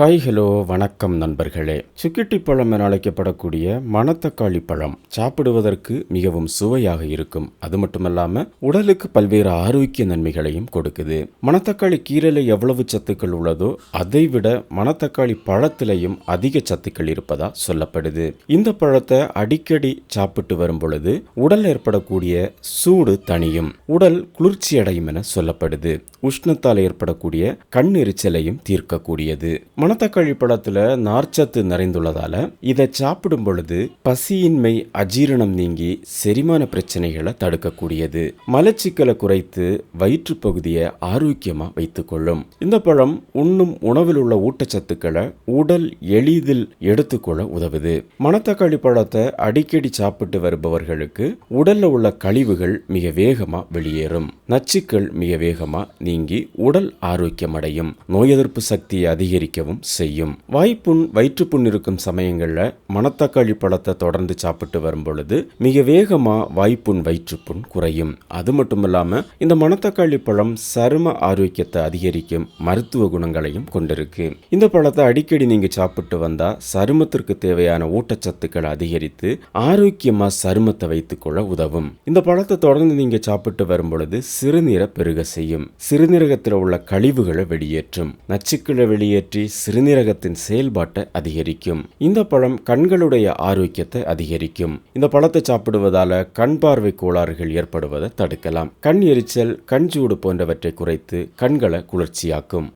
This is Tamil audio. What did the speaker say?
ஹாய் ஹலோ வணக்கம் நண்பர்களே. சுக்கிட்டி பழம் என அழைக்கப்படக்கூடிய மணத்தக்காளி பழம் சாப்பிடுவதற்கு மிகவும் சுவையாக இருக்கும். அது மட்டுமல்லாம உடலுக்கு பல்வேறு ஆரோக்கிய நன்மைகளையும் கொடுக்குது. மணத்தக்காளி கீரையில் எவ்வளவு சத்துக்கள் உள்ளதோ அதை விட மணத்தக்காளி பழத்திலையும் அதிக சத்துக்கள் இருப்பதா சொல்லப்படுது. இந்த பழத்தை அடிக்கடி சாப்பிட்டு வரும் பொழுது உடல் ஏற்படக்கூடிய சூடு தணியும். உடல் குளிர்ச்சி அடையும் என சொல்லப்படுது. உஷ்ணத்தால் ஏற்படக்கூடிய கண் எரிச்சலையும் தீர்க்கக்கூடியது. மணத்தக்காளி பழத்துல நார்ச்சத்து நிறைந்துள்ளதால இதை சாப்பிடும் பொழுது பசியின்மை அஜீரணம் நீங்கி செரிமான பிரச்சனைகளை தடுக்கக்கூடியது. மலச்சிக்கலை குறைத்து வயிற்று பகுதியை ஆரோக்கியமா வைத்துக்கொள்ளும். இந்த பழம் உண்ணும் உணவில் உள்ள ஊட்டச்சத்துக்களை உடல் எளிதில் எடுத்துக்கொள்ள உதவுது. மணத்தக்காளி பழத்தை அடிக்கடி சாப்பிட்டு வருபவர்களுக்கு உடல்ல உள்ள கழிவுகள் மிக வேகமா வெளியேறும். நச்சுக்கள் மிக வேகமா நீங்கி உடல் ஆரோக்கியம் அடையும் நோய் எதிர்ப்பு சக்தியை அதிகரிக்கவும் செய்யும். வாய்ப்புண் வயிற்றுப்புண் இருக்கும் சமயங்களில் மணத்தக்காளி பழத்தை தொடர்ந்து சாப்பிட்டு வரும் பொழுது மிக வேகமா வாய்ப்புண் வயிற்றுப்புண் குறையும். அது மட்டும் இல்லாம இந்த மணத்தக்காளி பழம் சரும ஆரோக்கியத்தை அதிகரிக்கும் மருத்துவ குணங்களையும் கொண்டிருக்கு. இந்த பழத்தை அடிக்கடி நீங்க சாப்பிட்டு வந்தா சருமத்திற்கு தேவையான ஊட்டச்சத்துக்களை அதிகரித்து ஆரோக்கியமா சருமத்தை வைத்துக்கொள்ள உதவும். இந்த பழத்தை தொடர்ந்து நீங்க சாப்பிட்டு வரும் பொழுது சிறுநீரை பெருக செய்யும். சிறுநீரகத்தில் உள்ள கழிவுகளை வெளியேற்றும். நச்சுக்களை வெளியேற்றி சிறுநீரகத்தின் செயல்பாட்டை அதிகரிக்கும். இந்த பழம் கண்களுடைய ஆரோக்கியத்தை அதிகரிக்கும். இந்த பழத்தை சாப்பிடுவதால கண் பார்வை கோளாறுகள் ஏற்படுவதை தடுக்கலாம். கண் எரிச்சல் கண் சூடு போன்றவற்றை குறைத்து கண்களை குளிர்ச்சியாக்கும்.